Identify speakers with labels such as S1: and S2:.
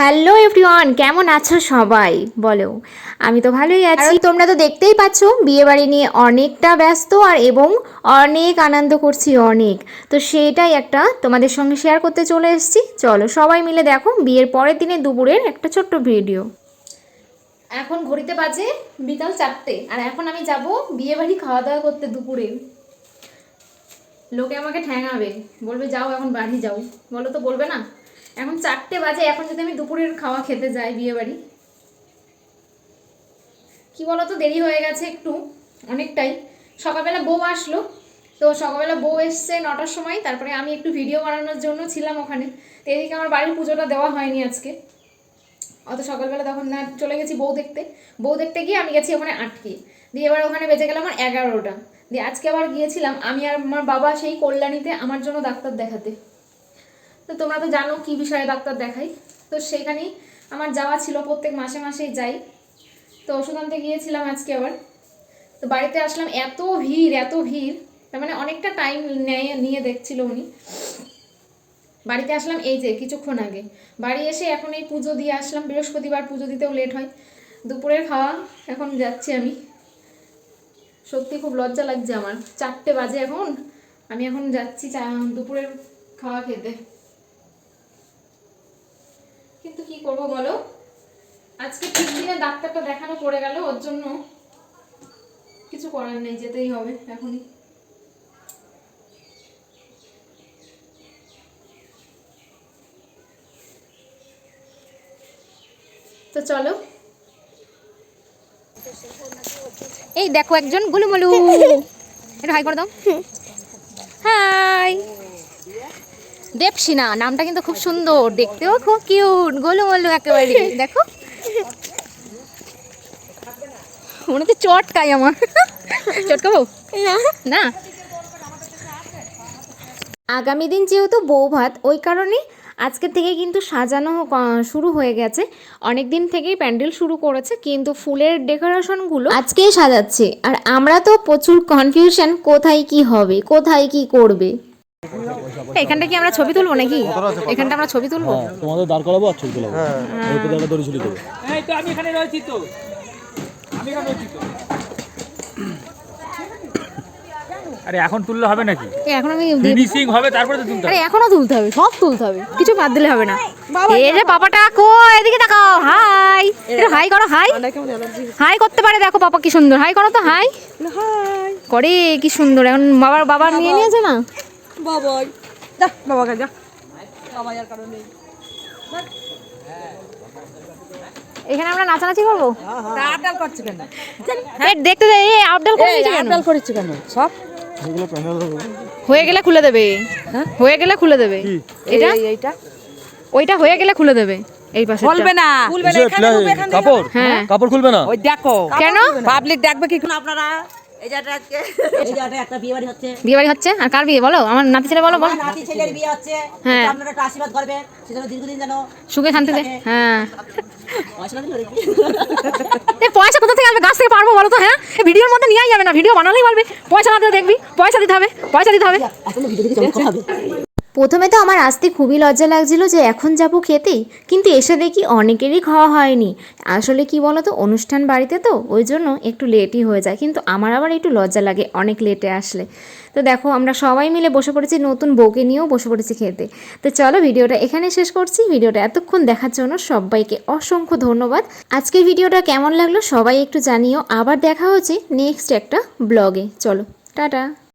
S1: Hello everyone কেমন আছো সবাই? বলো। আমি তো ভালোই আছি। তোমরা তো দেখতেই পাচ্ছ বিয়ে বাড়ি নিয়ে অনেকটা ব্যস্ত আর এবং অনেক আনন্দ করছি অনেক। তো সেটাই একটা তোমাদের সঙ্গে শেয়ার করতে চলে এসেছি। চলো সবাই মিলে দেখো বিয়ের পরের দিনে দুপুরের একটা ছোট্ট ভিডিও এখন ঘড়িতে বাজে বিকাল চারটে আর এখন আমি যাব বিয়ে বাড়ি খাওয়া দাওয়া করতে দুপুরে। লোকে আমাকে ঠ্যাঙাবে। বলবে যাও এখন বাড়ি যাও। বলো তো বলবে না? এখন চারটে বাজে, এখন যদি আমি দুপুরের খাওয়া খেতে যাই বিয়ে বাড়ি কি বলো তো দেরি হয়ে গেছে একটু, অনেকটাই। সকালবেলা বউ আসলো, তো সকালবেলা বউ এসছে নটার সময়, তারপরে আমি একটু ভিডিও বানানোর জন্য ছিলাম ওখানে। তো এদিকে আমার বাড়ির পুজোটা দেওয়া হয়নি আজকে। অত সকালবেলা তখন না, চলে গেছি বউ দেখতে। বউ দেখতে গিয়ে আমি গেছি ওখানে আটকে। দিয়ে এবার ওখানে বেঁচে গেল আমার এগারোটা। দিয়ে আজকে আবার গিয়েছিলাম, আমি আর আমার বাবা সেই কল্যাণীতে আমার জন্য ডাক্তার দেখাতে। তো তোমরা তো জানো কি বিষয়ে ডাক্তার দেখাই। তো সেখানেই আমার যাওয়া ছিল, প্রত্যেক মাসে মাসেই যাই। তো ওষুধ আনতে গিয়েছিলাম আজকে আবার। তো বাড়িতে আসলাম, এত ভিড় এত ভিড়। তার মানে অনেকটা টাইম নেয়, নিয়ে দেখছিল উনি। বাড়িতে আসলাম, এই যে কিছুক্ষণ আগে। বাড়ি এসে এখন এই পুজো দিয়ে আসলাম, বৃহস্পতিবার পুজো দিতেও লেট হয়। দুপুরের খাওয়া, এখন যাচ্ছি আমি। সত্যি খুব লজ্জা লাগছে আমার। চারটে বাজে এখন। আমি এখন যাচ্ছি দুপুরের খাওয়া খেতে। কিন্তু কি করব বলো? আজকে ঠিক দিনে ডাক্তারটা দেখানো পড়ে গেল, ওর জন্য কিছু করার নেই, যেতেই হবে এখনই। তো চলো। এই দেখো একজন গুলুমুলু। এটা হাই করে দাও। দেবসিনা নামটা কিন্তু খুব সুন্দর দেখতেও খুব কিউট গোলুমলু একেবারে। দেখো। মনে হচ্ছে চটকাই আমার। চটকাবো না। আগামী দিন যেহেতু বউ ভাত ওই কারণে আজকে থেকে কিন্তু সাজানো শুরু হয়ে গেছে। অনেক দিন থেকেই প্যান্ডেল শুরু করেছে কিন্তু ফুলের ডেকোরেশনগুলো আজকেই সাজাচ্ছে। আর আমরা তো প্রচুর কনফিউশন কোথায় কি হবে কোথায় কি করবে? এখানটা কি আমরা ছবি তুলবো নাকি? এখানটা আমরা ছবি তুলবো?
S2: হ্যাঁ তোমাদের দাঁড় করাবো আর ছবি তোলাবো। একটা দড়ি ঝুলি দেবো।
S3: এই তো আমি এখানে রয়েছি তো। আমি এখানে রয়েছি তো। আরে এখন তুললে হবে নাকি?
S1: এখন আমি
S3: ফিনিশিং হবে তারপরে তো তুলতে হবে।
S1: আরে এখনও তুলতে হবে সব তুলতে হবে। কিছু বাদ দিলে হবে না। এই যে পাপাটা কো এদিকে তাকাও। হাই। হাই করো হাই। হাই করতে পারে দেখো পাপা কি সুন্দর। হাই করো তো হাই। করে কি সুন্দর। এখন বাবার বাবা। নিয়ে নিয়েছে না?
S4: বাবাই। যা বাবাকে যা বাবা আর কারণ
S1: এখানে আমরা নাচানাচি করব?
S4: আবডাল কেন?
S1: দেখতে দে এই আপডাল করে কেন?
S4: আবডাল করেছে কেন? সব?
S1: হয়ে গেলে খুলে দেবে। হয়ে? গেলে খুলে দেবে। এটা
S4: এইটা?
S1: ওইটা হয়ে গেলে খুলে দেবে এই পাশে
S4: খুলবে না। খুলবে
S2: কাপড়।
S1: হ্যাঁ।
S2: কাপড় খুলবে না?
S4: ওই দেখো।
S1: কেন?
S4: পাবলিক দেখবে কি
S5: আপনারা বিয়ে বাড়ি হচ্ছে।
S1: বিয়ে বাড়ি হচ্ছে? আর কার বিয়ে বলো? আমার নাতি ছেলে বলো বলো।
S5: নাতি ছেলের বিয়ে হচ্ছে।
S1: হ্যাঁ।
S5: আপনারা একটা আশীর্বাদ করবেন। সেজন্য দীর্ঘদিন যেন
S1: সুখে শান্তিতে। হ্যাঁ।
S5: পয়সা
S1: কোথা থেকে আসবে? গাছ থেকে পারব বলো তো হ্যাঁ? ভিডিওর মধ্যে নিয়েই যাবে না। ভিডিও বানালেই বলবে পয়সা না দিলে দেখবি। পয়সা দিতে হবে। পয়সা দিতে
S5: হবে।
S1: প্রথমে তো আমার আসতে খুবই লজ্জা লাগছিল যে এখন যাব খেতে, কিন্তু এসে দেখি অনেকেরই খাওয়া হয়নি। আসলে কি বলো তো অনুষ্ঠান বাড়িতে তো, ওই জন্য একটু লেটই হয়ে যায়, কিন্তু আমার আবার একটু লজ্জা লাগে অনেক লেটে আসলে। তো দেখো, আমরা সবাই মিলে বসে পড়েছি নতুন বউকে নিয়েও বসে পড়েছি খেতে। তো চলো ভিডিওটা এখানে শেষ করছি। ভিডিওটা এতক্ষণ দেখার জন্য সবাইকে অসংখ্য ধন্যবাদ। আজকের ভিডিওটা কেমন লাগল সবাই একটু জানিও। আবার দেখা হচ্ছে নেক্সট একটা ব্লগে চলো, টাটা।